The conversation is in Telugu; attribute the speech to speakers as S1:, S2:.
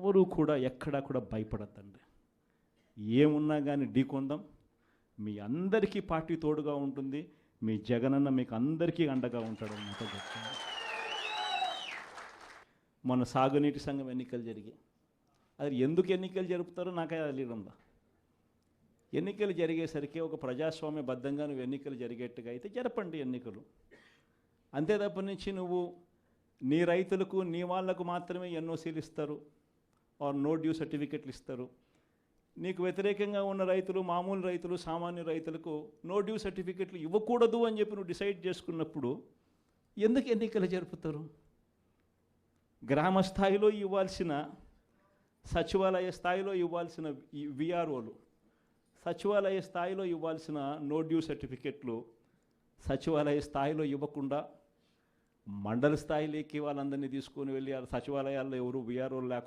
S1: ఎవరు కూడా ఎక్కడా కూడా భయపడద్దండి. ఏమున్నా కానీ ఢీకొందాం మీ అందరికీ పార్టీ తోడుగా ఉంటుంది. మీ జగనన్న మీకు అందరికీ అండగా ఉంటాడు అన్నమాట చెప్తాను మన సాగునీటి సంఘం ఎన్నికలు జరిగాయి. అది ఎందుకు ఎన్నికలు జరుపుతారో నాకే తెలియదా ఎన్నికలు జరిగేసరికి ఒక ప్రజాస్వామ్యబద్ధంగా నువ్వు ఎన్నికలు జరిగేట్టుగా అయితే జరపండి ఎన్నికలు. అంతే తప్ప నుంచి నువ్వు నీ రైతులకు నీ వాళ్ళకు మాత్రమే ఎన్నో సీలిస్తారు ఆర్ నో డ్యూ సర్టిఫికెట్లు ఇస్తారు. నీకు వ్యతిరేకంగా ఉన్న రైతులు మామూలు రైతులు సామాన్య రైతులకు నో డ్యూ సర్టిఫికెట్లు ఇవ్వకూడదు అని చెప్పి నువ్వు డిసైడ్ చేసుకున్నప్పుడు ఎందుకు ఎన్నికలు జరుపుతారు? గ్రామ స్థాయిలో ఇవ్వాల్సిన సచివాలయ స్థాయిలో ఇవ్వాల్సిన విఆర్ఓలు సచివాలయ స్థాయిలో ఇవ్వాల్సిన నో డ్యూ సర్టిఫికెట్లు సచివాలయ స్థాయిలో ఇవ్వకుండా మండల స్థాయిలోకి వాళ్ళందరినీ తీసుకొని వెళ్ళి సచివాలయాల్లో ఎవరు విఆర్ఓలు లేకుండా